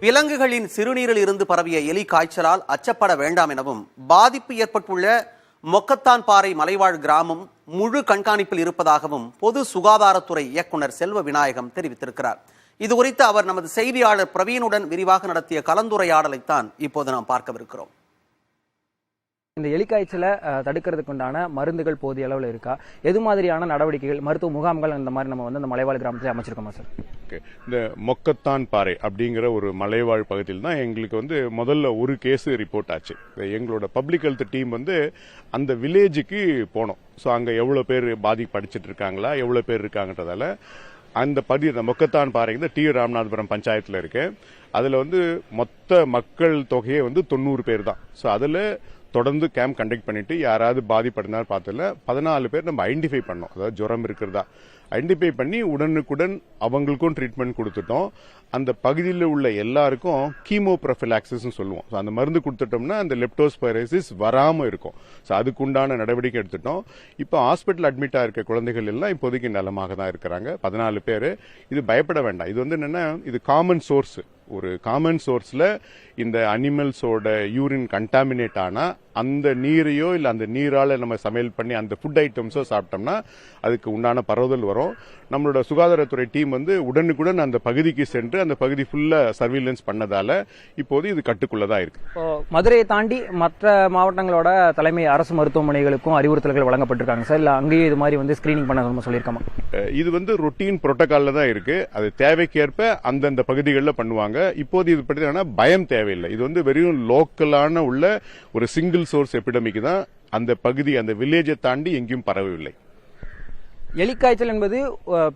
விலங்குகளின் சிறுநீரில் இருந்து பரவிய எலி காய்ச்சலால் அச்சப்பட வேண்டாம் எனவும் பாதிப்பு ஏற்பட்டுள்ள மொக்கத்தான் பாறை மலைவாழ் கிராமம் முழு கண்காணிப்பில் இருப்பதாகவும் பொது சுகாதாரத்துறை இயக்குனர் செல்வ விநாயகம் தெரிவித்திருக்கிறார். இது குறித்து அவர் நமது செய்தியாளர் பிரவீனுடன் விரிவாக நடத்திய கலந்துரையாடலைத்தான் இப்போது நாம் பார்க்கவிருக்கிறோம். இந்த எலிக்காய்ச்சலை தடுக்கிறதுக்கு உண்டான மருந்துகள் போதிய அளவில் இருக்கா? எது மாதிரியான நடவடிக்கைகள் மருத்துவ முகாம்கள் அந்த மாதிரி நம்ம வந்து அந்த மலைவாழ் கிராமத்தில் அமைச்சிருக்கோமா சார்? இந்த மொக்கத்தான் பாறை அப்படிங்கிற ஒரு மலைவாழ் பகுதியில் தான் எங்களுக்கு வந்து முதல்ல ஒரு கேஸ் ரிப்போர்ட் ஆச்சு. எங்களோட பப்ளிக் ஹெல்த் டீம் வந்து அந்த வில்லேஜுக்கு போனோம். ஸோ அங்கே எவ்வளோ பேர் பாதிப்படிச்சிட்டு இருக்காங்களா எவ்வளோ பேர் இருக்காங்கன்றதால அந்த பகுதி அந்த மொக்கத்தான் பாறை வந்து டி. ராமநாதபுரம் பஞ்சாயத்தில் இருக்குது அதில் வந்து மொத்த மக்கள் தொகையே வந்து தொண்ணூறு பேர் தான். ஸோ அதில் தொடர்ந்து கேம்ப் கண்டக்ட் பண்ணிட்டு யாராவது பாதிப்படைந்தாலும் பார்த்ததில்ல பதினாலு பேர் நம்ம ஐடென்டிஃபை பண்ணோம். அதாவது ஜுரம் இருக்கிறதா. ஐடென்டிஃபை பண்ணி உடனுக்குடன் அவங்களுக்கும் ட்ரீட்மெண்ட் கொடுத்துட்டோம். அந்த பகுதியில் உள்ள எல்லாருக்கும் கீமோ ப்ரொஃபிலாக்சிஸ் சொல்லுவோம். ஸோ அந்த மருந்து கொடுத்துட்டோம்னா அந்த லெப்டோஸ்பைரசிஸ் வராமல் இருக்கும். ஸோ அதுக்குண்டான நடவடிக்கை எடுத்துட்டோம். இப்போ ஹாஸ்பிட்டல் அட்மிட்டாக இருக்க குழந்தைகள் எல்லாம் இப்போதைக்கு நலமாக தான் இருக்கிறாங்க. பதினாலு பேர். இது பயப்பட வேண்டாம். இது வந்து என்னென்னா இது காமன் சோர்ஸ் ஒரு காமன் சோர்ஸ்ல இந்த அனிமல்ஸோட யூரின் கண்டாமினேட் ஆனா அந்த நீரையோ இல்ல அந்த நீரால நம்ம சமையல் பண்ணி அந்த ஃபுட் ஐட்டம்ஸோ சாப்பிட்டோம்னா அதுக்கு உண்டான பரவுதல் வரும். நம்மளோட சுகாதாரத்துறை டீம் வந்து உடனுக்குடன் அந்த பகுதிக்கு சென்று அந்த பகுதி ஃபுல்லா சர்வீலன்ஸ் பண்ணதால இப்போது இது கட்டுக்குள்ளதான் இருக்கு. இப்போ மதுரையை தாண்டி மற்ற மாவட்டங்களோட தலைமை அரசு மருத்துவமனைகளுக்கும் அறிவுறுத்தல்கள் வழங்கப்பட்டிருக்காங்க சார். இல்லை அங்கேயும் இது மாதிரி வந்து ஸ்கிரீனிங் பண்ண சொல்லியிருக்கோமா? இது வந்து ரொட்டீன் புரோட்டோகால்ல தான் இருக்கு. அது தேவைக்கேற்ப அந்தந்த பகுதிகளில் பண்ணுவாங்க. இப்போது இது பற்றி பயம் தேவையில்லை. இது வந்து வெறும் லோக்கலான உள்ள ஒரு சிங்கிள் சோர்ஸ் எபிடமிக் தான் அந்த பகுதி அந்த வில்லேஜை தாண்டி எங்கேயும் பரவவில்லை. எலிக்காய்ச்சல் என்பது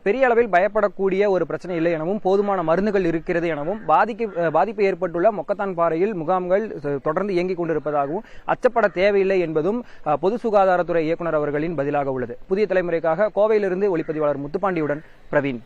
பெரிய அளவில் பயப்படக்கூடிய ஒரு பிரச்சனை இல்லை எனவும் போதுமான மருந்துகள் இருக்கிறது எனவும் பாதிக்கு பாதிப்பு ஏற்பட்டுள்ள மொக்கத்தான் பாறையில் முகாம்கள் தொடர்ந்து இயங்கிக் கொண்டிருப்பதாகவும் அச்சப்பட தேவையில்லை என்பதும் பொது சுகாதாரத்துறை இயக்குனர் அவர்களின் பதிலாக உள்ளது. புதிய தலைமுறைக்காக கோவையிலிருந்து ஒளிப்பதிவாளர் முத்துப்பாண்டியுடன் பிரவீன்.